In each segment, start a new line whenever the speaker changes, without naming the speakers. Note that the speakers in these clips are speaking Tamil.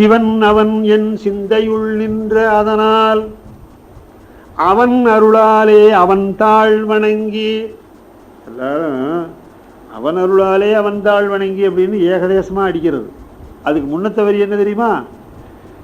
சிவன் அவன் என் சிந்தையுள் நின்ற அதனால். அவன் அருளாலே அவன் தாழ் வணங்கி. எல்லாரும் அவன் அருளாலே அவன் தாழ் வணங்கி அப்படின்னு ஏகதேசமாக அடிக்கிறது. அதுக்கு முன்னத்த வரி என்ன தெரியுமா?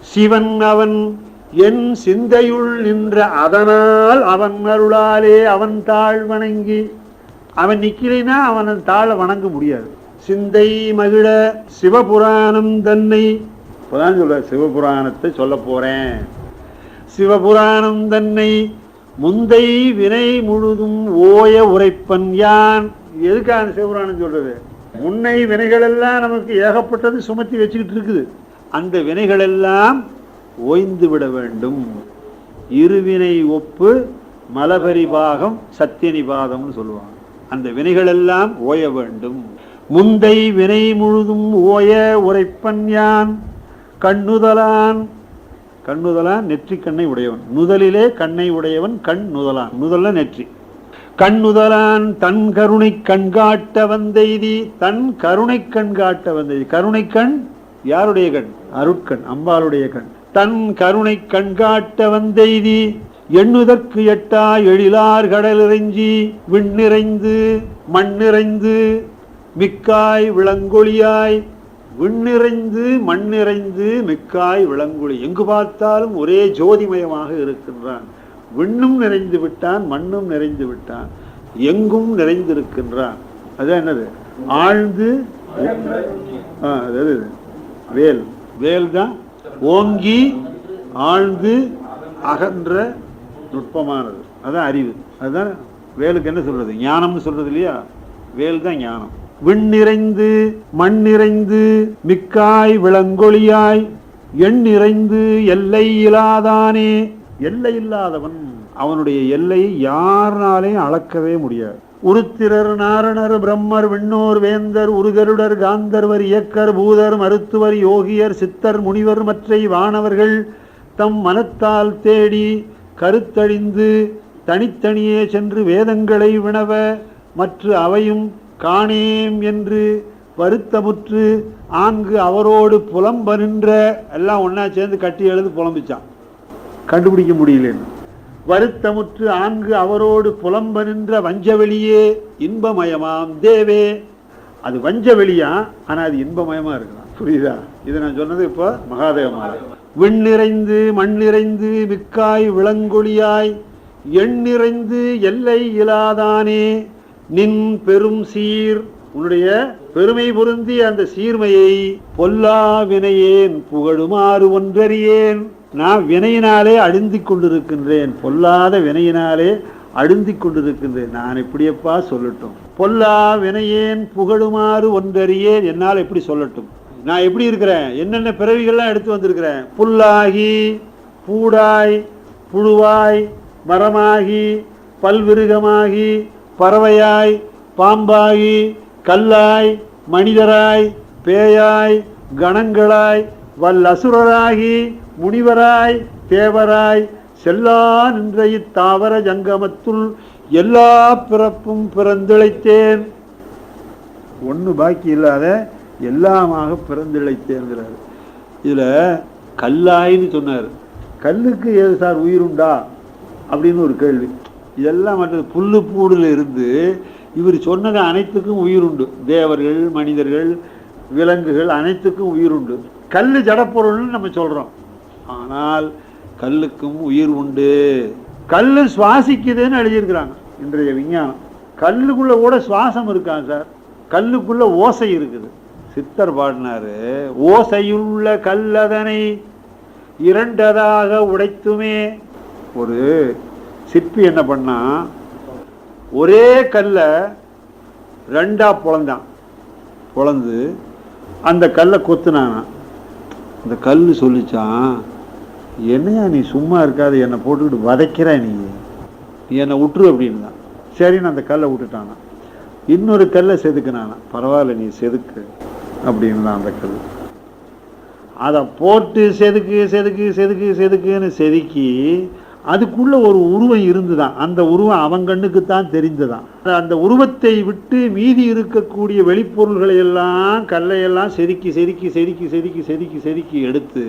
சிவன் அவன் என் சிந்தையுள் நின்ற அதனால் அவன் அருளாலே அவன் தாழ் வணங்கி. அவன் நிக்கலைன்னா அவன் தாழ வணங்க முடியாது. சிந்தை மகிழ சிவபுராணம் தன்னை இப்போதான் சொல்ற சிவபுராணத்தை சொல்ல போறேன். சிவபுராணம் தன்னை முந்தை வினை முழுதும் ஓய உரைப்பன் யான்? எதுக்காக சிவபுராணம் சொல்றது? முன்னை வினைகள் எல்லாம் நமக்கு ஏகப்பட்டது சுமத்தி வச்சுக்கிட்டு இருக்குது. அந்த வினைகள் எல்லாம் ஓய்ந்து விட வேண்டும். இருவினை ஒப்பு மலபரிபாகம் சத்தியனிபாதம்னு சொல்லுவாங்க. அந்த வினைகள் எல்லாம் ஓய வேண்டும். முந்தை வினை முழுதும் ஓய உரைப்பன் யான்? கண்ணுதலான். கண்ணுதலான் நெற்றி கண்ணை உடையவன். நுதலிலே கண்ணை உடையவன் கண் நுதலான். நுதல்ல நெற்றி. கண்ணுதலான் தன் கருணை கண்காட்ட வந்தெய்தி தன் கருணை கண்காட்ட வந்தெய்தி. கருணை கண் யாருடைய கண்? அருட்கண் அம்பாளுடைய கண். தன் கருணை கண்காட்ட வந்தெய்தி எண்ணுதற்கு எட்டா எழிலார் கடலிறைஞ்சி விண்ணிறைந்து மண்ணிறைந்து மிக்காய் விளங்கொழியாய் விண்ணிறைந்து மண்ணிறைந்து மிக்காய் விளங்குழி எங்கு பார்த்தாலும் ஒரே ஜோதிமயமாக இருக்கின்றான். விண்ணும் நிறைந்து விட்டான் மண்ணும் நிறைந்து விட்டான். எங்கும் நிறைந்திருக்கின்றான். அதான் என்னது? ஆழ்ந்து அதாவது வேல். வேல் தான் ஓங்கி ஆழ்ந்து அகன்ற நுட்பமானது. அதுதான் அறிவு. அதுதான் வேலுக்கு என்ன சொல்றது? ஞானம்னு சொல்றது இல்லையா? வேல் தான் ஞானம். விண்ணிறைந்து மண்ணிறைந்து மண் நிறைந்து மிக்காய் விளங்கொழியாய் எண்ணிறைந்து எல்லை இல்லாதானே. எல்லை இல்லாதவன் அவனுடைய எல்லையை யாருனாலையும் அளக்கவே முடியாது. உருத்திரர் நாரணர் பிரம்மர் விண்ணோர் வேந்தர் உருகருடர் காந்தர்வர் இயக்கர் பூதர் மருத்துவர் யோகியர் சித்தர் முனிவர் மற்றை வானவர்கள் தம் மனத்தால் தேடி கருத்தழிந்து தனித்தனியே சென்று வேதங்களை வினவ மற்ற அவையும் காணேம் என்று வருத்தமுற்று ஆங்கு அவரோடு புலம்ப நின்ற எல்லாம் ஒன்றா சேர்ந்து கட்டி எழுது புலம்பிச்சான். கண்டுபிடிக்க முடியலன்னு வருத்தமுற்று ஆங்கு அவரோடு புலம்ப நின்ற வஞ்சவெளியே இன்பமயமாம் தேவே. அது வஞ்சவெளியா? ஆனா அது இன்பமயமா இருக்கலாம் புரியுதா? இது நான் சொன்னது இப்போ மகாதேவமா விண் நிறைந்து மண் நிறைந்து மிக்காய் விளங்கொழியாய் எண் நிறைந்து எல்லை இலாதானே. நின் பெரும் சீர் உன்னுடைய பெருமை பொருந்தி அந்த சீர்மையை பொல்லா வினையேன் புகழுமாறு ஒன்றறியேன். நான் வினையினாலே அழுந்தி கொண்டிருக்கின்றேன் பொல்லாத வினையினாலே அழுந்தி கொண்டிருக்கின்றேன். நான் எப்படியப்பா சொல்லட்டும். பொல்லா வினையேன் புகழுமாறு ஒன்றறியேன் என்னால் எப்படி சொல்லட்டும்? நான் எப்படி இருக்கிறேன்? என்னென்ன பிறவிகள்லாம் எடுத்து வந்திருக்கிறேன்? புல்லாகி பூடாய் புழுவாய் மரமாகி பல்விருகமாகி பறவையாய் பாம்பாகி கல்லாய் மனிதராய் பேயாய் கணங்களாய் வல்லசுரராகி முனிவராய் தேவராய் செல்லா நின்ற இத்தாவர ஜங்கமத்துள் எல்லா பிறப்பும் பிறந்திழைத்தேன். ஒன்று பாக்கி இல்லாத எல்லாமாக பிறந்திழைத்தேங்கிறார் இதில் கல்லாயின்னு சொன்னார். கல்லுக்கு ஏது சார் உயிருண்டா? அப்படின்னு ஒரு கேள்வி. இதெல்லாம் மற்றது புல்லு பூடில் இருந்து இவர் சொன்னது அனைத்துக்கும் உயிருண்டு. தேவர்கள் மனிதர்கள் விலங்குகள் அனைத்துக்கும் உயிருண்டு. கல் ஜடப்பொருள்னு நம்ம சொல்கிறோம் ஆனால் கல்லுக்கும் உயிர் உண்டு. கல் சுவாசிக்குதுன்னு எழுதியிருக்கிறாங்க இன்றைய விஞ்ஞானம். கல்லுக்குள்ளே கூட சுவாசம் இருக்கான் சார்? கல்லுக்குள்ளே ஓசை இருக்குது. சித்தர் பாடினாரு ஓசையுள்ள கல்லதனை இரண்டதாக உடைத்துமே. ஒரு சிற்பி என்ன பண்ணா ஒரே கல்லை ரெண்டாக பொழந்தான். பொழந்து அந்த கல்லை கொத்துனானா. அந்த கல் சொல்லிச்சான் என்னையா நீ சும்மா இருக்காது என்னை போட்டுக்கிட்டு வதைக்கிற நீ? நீ என்னை விட்டுரு தான் சரின்னு அந்த கல்லை விட்டுட்டானா. இன்னொரு கல்லை செதுக்குனானா. பரவாயில்ல நீ செதுக்கு அப்படின்னு அந்த கல். அதை போட்டு செதுக்கு செதுக்கு செதுக்கு செதுக்குன்னு செதுக்கி அதுக்குள்ளே ஒரு உருவம் இருந்துதான். அந்த உருவம் அவன் கண்ணுக்கு தான் தெரிந்ததான் அந்த உருவத்தை விட்டு மீதி இருக்கக்கூடிய வெளிப்பொருள்களை எல்லாம் கல்லையெல்லாம் செதுக்கி செதுக்கி செதுக்கி செதுக்கி செதுக்கி செதுக்கி எடுத்து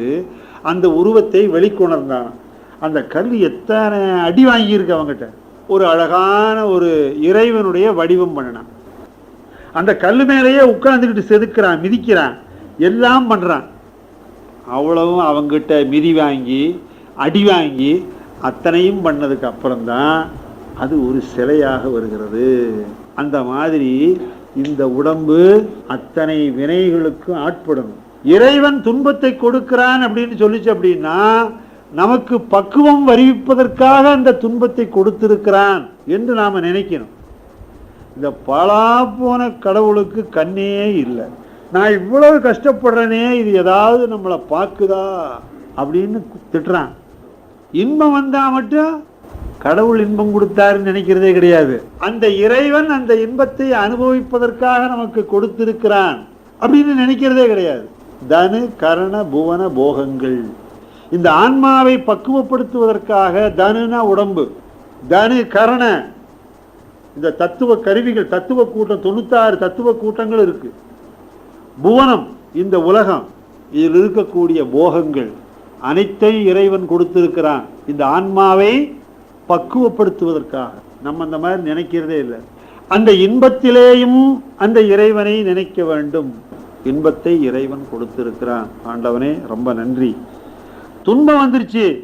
அந்த உருவத்தை வெளிக்கொணர்ந்தான். அந்த கல் எத்தனை அடி வாங்கியிருக்கு அவங்ககிட்ட ஒரு அழகான ஒரு இறைவனுடைய வடிவம் பண்ணினான். அந்த கல் மேலேயே உட்கார்ந்துக்கிட்டு செதுக்கிறான் மிதிக்கிறான் எல்லாம் பண்ணுறான் அவ்வளவும் அவங்ககிட்ட மிதி வாங்கி அடி வாங்கி அத்தனையும் பண்ணதுக்கு அப்புறம்தான் அது ஒரு சிலையாக வருகிறது. அந்த மாதிரி இந்த உடம்பு அத்தனை வினைகளுக்கும் ஆட்படணும் இறைவன் துன்பத்தை கொடுக்கிறான் அப்படின்னு சொல்லிச்சு அப்படின்னா நமக்கு பக்குவம் வருவிப்பதற்காக அந்த துன்பத்தை கொடுத்திருக்கிறான் என்று நாம் நினைக்கணும். இந்த பலா போன கடவுளுக்கு கண்ணே இல்லை. நான் இவ்வளவு கஷ்டப்படுறேனே இது ஏதாவது நம்மளை பார்க்குதா அப்படின்னு திட்டுறான். இன்பம் வந்தா மட்டும் கடவுள் இன்பம் கொடுத்தாருன்னு நினைக்கிறதே கிடையாது. அந்த இறைவன் அந்த இன்பத்தை அனுபவிப்பதற்காக நமக்கு கொடுத்திருக்கிறான் அப்படின்னு நினைக்கிறதே கிடையாது. தனு கரண புவன போகங்கள். இந்த ஆன்மாவை பக்குவப்படுத்துவதற்காக தனுனா உடம்பு. தனு கரண. இந்த தத்துவ கருவிகள் தத்துவ கூட்டம் தொண்ணூத்தாறு தத்துவ கூட்டங்கள் இருக்கு. புவனம் இந்த உலகம். இதில் இருக்கக்கூடிய போகங்கள். அனைத்தையும் இறைவன் கொடுத்திருக்கிறான். இந்த ஆன்மாவை பக்குவப்படுத்துவதற்காக. நம்ம அந்த மாதிரி நினைக்கிறதே இல்லை. அந்த இன்பத்திலேயும் அந்த இறைவனை நினைக்க வேண்டும். இன்பத்தை இறைவன் கொடுத்திருக்கிறான். ஆண்டவனே ரொம்ப நன்றி. துன்பம் வந்துருச்சு.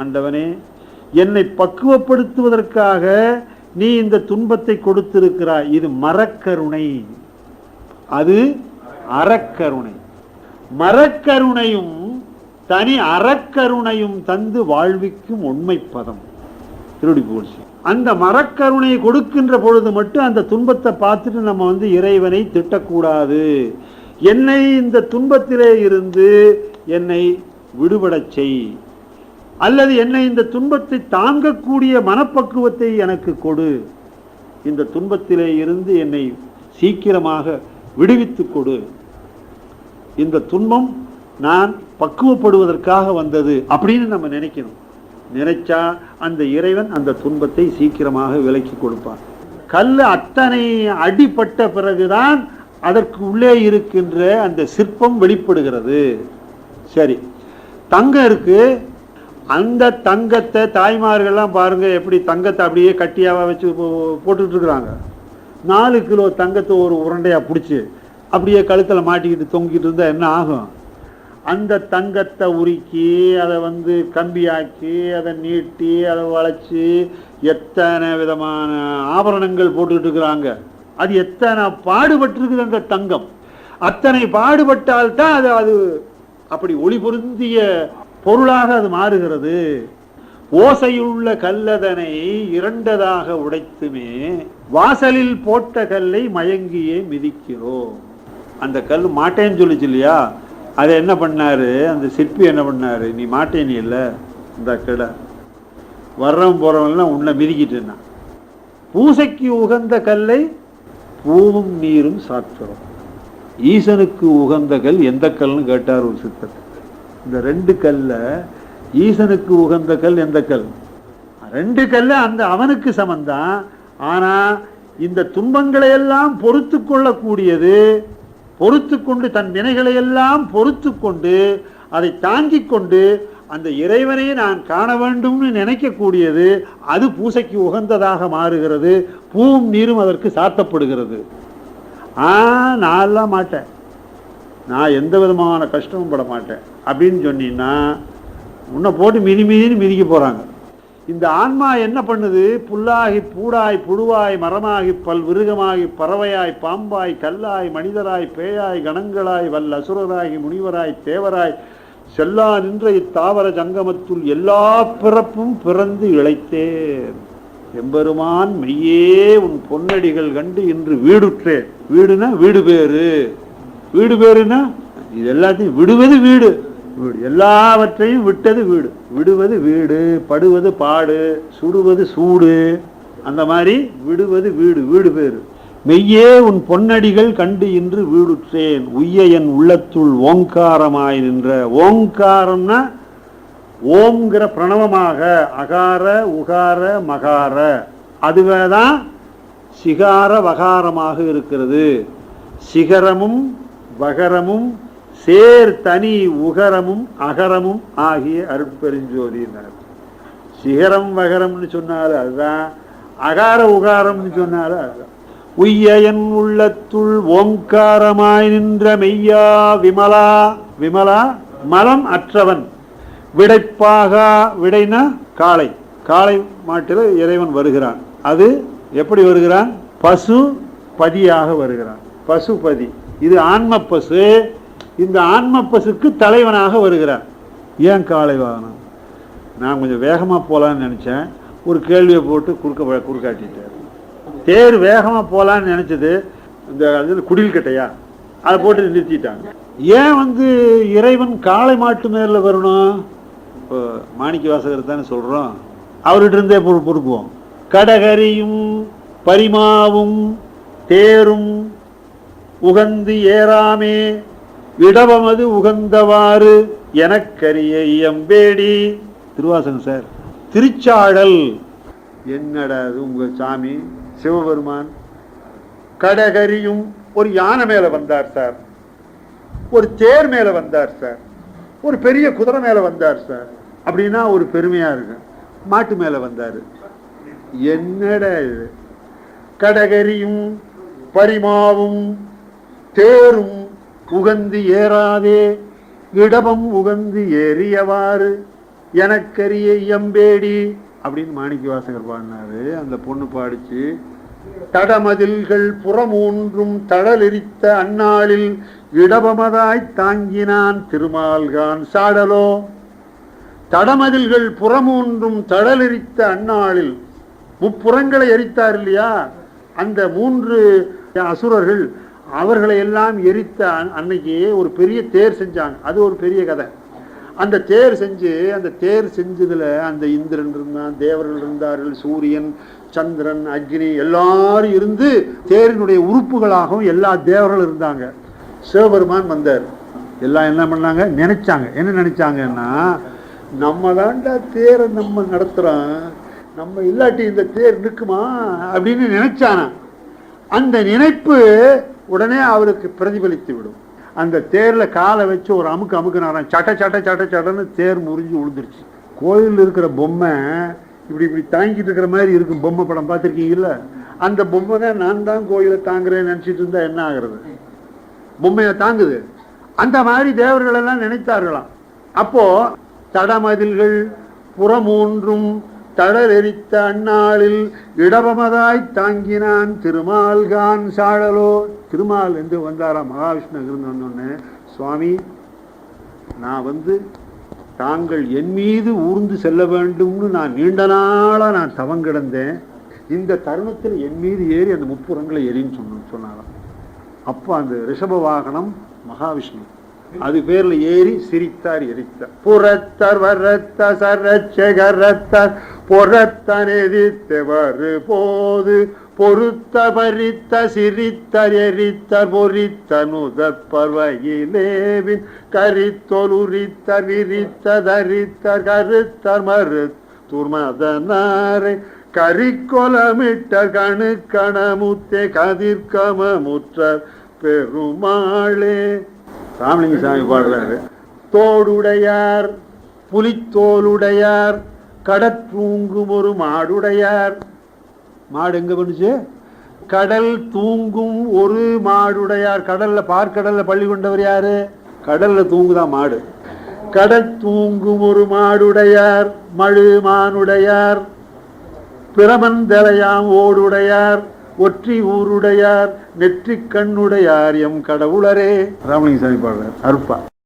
ஆண்டவனே என்னை பக்குவப்படுத்துவதற்காக நீ இந்த துன்பத்தை கொடுத்திருக்கிறாய். இது மரக்கருணை. அது அறக்கருணை. மரக்கருணையும் தனி அறக்கருணையும் தந்து வாழ்விக்கும் உண்மை பதம் திருடி அந்த மரக்கருணையை கொடுக்கின்ற பொழுது மட்டும் அந்த துன்பத்தை பார்த்துட்டு நம்ம வந்து இறைவனை திட்டக்கூடாது. என்னை இந்த துன்பத்திலே இருந்து என்னை விடுபடச் செய். அல்லது என்னை இந்த துன்பத்தை தாங்கக்கூடிய மனப்பக்குவத்தை எனக்கு கொடு. இந்த துன்பத்திலே இருந்து என்னை சீக்கிரமாக விடுவித்து கொடு. இந்த துன்பம் நான் பக்குவப்படுவதற்காக வந்தது அப்படின்னு நம்ம நினைக்கணும். நினைச்சா அந்த இறைவன் அந்த துன்பத்தை சீக்கிரமாக விலக்கி கொடுப்பான். கல் அத்தனை அடிப்பட்ட பிறகுதான் அதற்கு உள்ளே இருக்கின்ற அந்த சிற்பம் வெளிப்படுகிறது. சரி. தங்கம் இருக்கு. அந்த தங்கத்தை தாய்மார்கள்லாம் பாருங்க எப்படி தங்கத்தை அப்படியே கட்டியாக வச்சு போ- போட்டுட்டு இருக்கிறாங்க. நாலு கிலோ தங்கத்தை ஒரு உருண்டையாக பிடிச்சி அப்படியே கழுத்தில் மாட்டிக்கிட்டு தொங்கிட்டு இருந்தால் என்ன ஆகும்? அந்த தங்கத்தை உருக்கி அதை வந்து கம்பியாக்கி அதை நீட்டி அதை வளைச்சி எத்தனை விதமான ஆபரணங்கள் போட்டுக்கிட்டு இருக்கிறாங்க. அது எத்தனை பாடுபட்டிருக்குது அந்த தங்கம். அத்தனை பாடுபட்டால்தான் அது அது அப்படி ஒளி பொருந்திய பொருளாக அது மாறுகிறது. ஓசையுள்ள கல்லதனை இரண்டதாக உடைத்துமே வாசலில் போட்ட கல்லை மயங்கியே மிதிக்கிறோம். அந்த கல் மாட்டேன்னு சொல்லிச்சு இல்லையா? அதை என்ன பண்ணார்? அந்த சிற்பி என்ன பண்ணாரு? நீ மாட்டேனி இல்லை இந்த கடை வர்றவன் போகிறவன்லாம் உன்னை மிதிக்கிட்டுன்னா. பூசைக்கு உகந்த கல்லை பூவும் நீரும் சாப்பிட்றோம் ஈசனுக்கு உகந்த கல் எந்த கல்னு கேட்டார் ஒரு சித்தர். இந்த ரெண்டு கல்ல ஈசனுக்கு உகந்த கல் எந்த கல்? ரெண்டு கல்ல அந்த அவனுக்கு சமந்தான். ஆனால் இந்த துன்பங்களை எல்லாம் பொறுத்து கொள்ளக்கூடியது பொறுத்து கொண்டு தன் வினைகளை எல்லாம் பொறுத்து கொண்டு அதை தாங்கி கொண்டு அந்த இறைவனை நான் காண வேண்டும்னு நினைக்கக்கூடியது அது பூசைக்கு உகந்ததாக மாறுகிறது. பூவும் நீரும் அதற்கு சாத்தப்படுகிறது. ஆ நான்லாம் மாட்டேன். நான் எந்த விதமான கஷ்டமும் பட மாட்டேன். அப்படின்னு சொன்னீங்கன்னா உன்னை போட்டு மிதி மிதின்னு மிதிக்க போகிறாங்க இந்த ஆன்மா என்ன பண்ணுது? புல்லாகி பூடாய் புழுவாய் மரமாகி பல் விருகமாகி பறவையாய் பாம்பாய் கல்லாய் மனிதராய் பேயாய் கணங்களாய் வல் அசுரராகி முனிவராய் தேவராய் செல்லா நின்ற இத்தாவர ஜங்கமத்துள் எல்லா பிறப்பும் பிறந்து இழைத்தேன். எம்பெருமான் மெய்யே உன் பொன்னடிகள் கண்டு இன்று வீடுற்றேன். வீடுனா வீடு பேரு. வீடு பேருனா இது எல்லாத்தையும் விடுவது வீடு. வீடு. எல்லாவற்றையும் விட்டது வீடு. விடுவது வீடு படுவது பாடு சுடுவது சூடு. அந்த மாதிரி விடுவது வீடு வீடு பேரு. மெய்யே உன் பொன்னடிகள் கண்டு இன்று வீடுற்றேன். உய்ய என் உள்ளத்துள் ஓங்காரமாய் நின்ற. ஓங்காரம்னா ஓம்ங்கிற பிரணவமாக. அகார உகார மகார. அதுவே தான் சிகார வகாரமாக இருக்கிறது. சிகரமும் வகரமும் சேர் தனி உகரமும் அகரமும் ஆகிய அருட்பெருஞ்சோதினார் சிகரம் வகரம்னு சொன்னாலும் அதுதான். அகார உகாரம்னு சொன்னாலும் அதுதான். உய்யன் உள்ளத்துள் ஓங்காரமாய் நின்ற மெய்யா விமலா விமலா மலம் அற்றவன். விடைப்பாக விடைனா காளை. காளை மாட்டில் இறைவன் வருகிறான். அது எப்படி வருகிறான்? பசு பதியாக வருகிறான். பசுபதி. இது ஆன்ம பசு இந்த ஆன்ம பசுக்கு தலைவனாக வருகிறான் ஏன் காலை வாகனம்? நான் கொஞ்சம் வேகமாக போகலான்னு நினச்சேன். ஒரு கேள்வியை போட்டு குறுக்க குறுக்காட்டிட்டார். தேர் வேகமாக போகலான்னு நினச்சது இந்த அது குடில் கட்டையா? அதை போட்டு நிறுத்திட்டாங்க. ஏன் வந்து இறைவன் காளை மாட்டு மேல வரணும் இப்போ மாணிக்க வாசகர் தானே சொல்கிறோம் அவர்கிட்ட இருந்தே பொறு கடகரியும் பரிமாவும் தேரும் உகந்து ஏறாமே விடவமது உகந்தவாறு எனக்கரிய எம்பேடி திருவாசகம் சார் திருச்சாடல். என்னடா அது உங்க சாமி சிவபெருமான்? கடகரியும் ஒரு யானை மேல வந்தார் சார். ஒரு தேர் மேல வந்தார் சார். ஒரு பெரிய குதிரை மேல வந்தார் சார். அப்படின்னா ஒரு பெருமையா இருக்கு. மாட்டு மேல வந்தாரு. என்னடா இது? கடகரியும் பரிமாவும் தேரும் உகந்து ஏறாதே இடபம் உகந்து ஏறியவாறு. எனக்கரிய எம்பேடி அப்படின்னு மாணிக்க வாசகர் பாடினாரு. அந்த பொண்ணு பாடிச்சு தடமதில்கள் புறமூன்றும் தடலெரித்த அந்நாளில் இடபமதாய் தாங்கினான் திருமால்கான் சாடலோ. தடமதில்கள் புறமூன்றும் தடலெரித்த அந்நாளில் முப்புறங்களை எரித்தார் இல்லையா? அந்த மூன்று அசுரர்கள் அவர்களை எல்லாம் எரித்த அன்னைக்கு ஒரு பெரிய தேர் செஞ்சாங்க. அது ஒரு பெரிய கதை. அந்த தேர் செஞ்சு அந்த தேர் செஞ்சதுல அந்த இந்திரன் இருந்தான் தேவர்கள் இருந்தார்கள் சூரியன் சந்திரன் அக்னி எல்லாரும் இருந்து தேரினுடைய உறுப்புகளாகவும் எல்லா தேவர்களும் இருந்தாங்க. சிவபெருமான் வந்தார். எல்லாம் என்ன பண்ணாங்க? நினைச்சாங்க. என்ன நினைச்சாங்கன்னா நம்ம தாண்டா தேரை நம்ம நடத்துறோம். நம்ம இல்லாட்டி இந்த தேர் நிற்குமா? அப்படின்னு நினைச்சானா அந்த நினைப்பு உடனே அவருக்கு பிரதிபலித்து விடும். அந்த தேரில் காலை வச்சு ஒரு அமுக்கு அமுக்குனாராம் சட்ட சட்ட சட்ட சட்டன்னு தேர் முறிஞ்சு விழுந்துருச்சு கோயிலில் இருக்கிற பொம்மை இப்படி இப்படி தாங்கிட்டு இருக்கிற மாதிரி இருக்கும் பொம்மை படம் பார்த்துருக்கீங்கல்ல? அந்த பொம்மை தான் நான் தான் கோயிலை தாங்குறேன்னு நினைச்சிட்டு இருந்தா என்ன ஆகுறது? பொம்மையை தாங்குது. அந்த மாதிரி தேவர்களெல்லாம் நினைத்தார்களாம். அப்போ தடமதில்கள் புறமூன்றும் தளரெரித்த அந்நாளில் இடபமதாய் தாங்கினான் திருமால்கான் சாழலோ. திருமால் என்று வந்தாராம் மகாவிஷ்ணு இருந்து வந்தோடனே சுவாமி நான் வந்து தாங்கள் என் மீது ஊர்ந்து செல்ல வேண்டும்னு நான் நீண்ட நாளாக நான் தவம் கிடந்தேன். இந்த தருணத்தில் என் மீது ஏறி அந்த முப்புறங்களை எரின்னு சொன்ன சொன்னாராம். அப்போ அந்த ரிஷப வாகனம் மகாவிஷ்ணு. அது பேர்ல ஏறி சிரித்தார் எரித்தார். புறத்தர் வரத்த சரச்சகரத்தர் பொறத்தன் எதிர்த்தவர் போது பொருத்த பறித்த சிரித்தர் எரித்தர் பொறித்த நுதற்பர்வையிலேவின் கரித்தொலுரித்தர் விரித்த தரித்தர் கருத்தர் மறு துர்மதனாரை கரிக்கொலமிட்ட கணு கணமுத்தே கதிர்கமமுற்ற பெருமாளே. ராமலிங்க சாமி பாடுறாரு. தோடுடையார் புலித்தோலுடையார் கடற்தூங்கும் ஒரு மாடுடையார். மாடு எங்க பண்ணுச்சு கடல் தூங்கும் ஒரு மாடுடையார். கடல்ல பார்க்கடல்ல பள்ளி கொண்டவர் யாரு? கடல்ல தூங்குதான் மாடு. கடல் தூங்கும் ஒரு மாடுடையார் மழு மானுடையார் பிரமந்தலையாம் ஓடுடையார் ஒற்றி ஊருடையார் நெற்றி கண்ணுடையார் எம் கடவுளரே. ராமலிங்க சாமி பாடுறார் அருப்பா.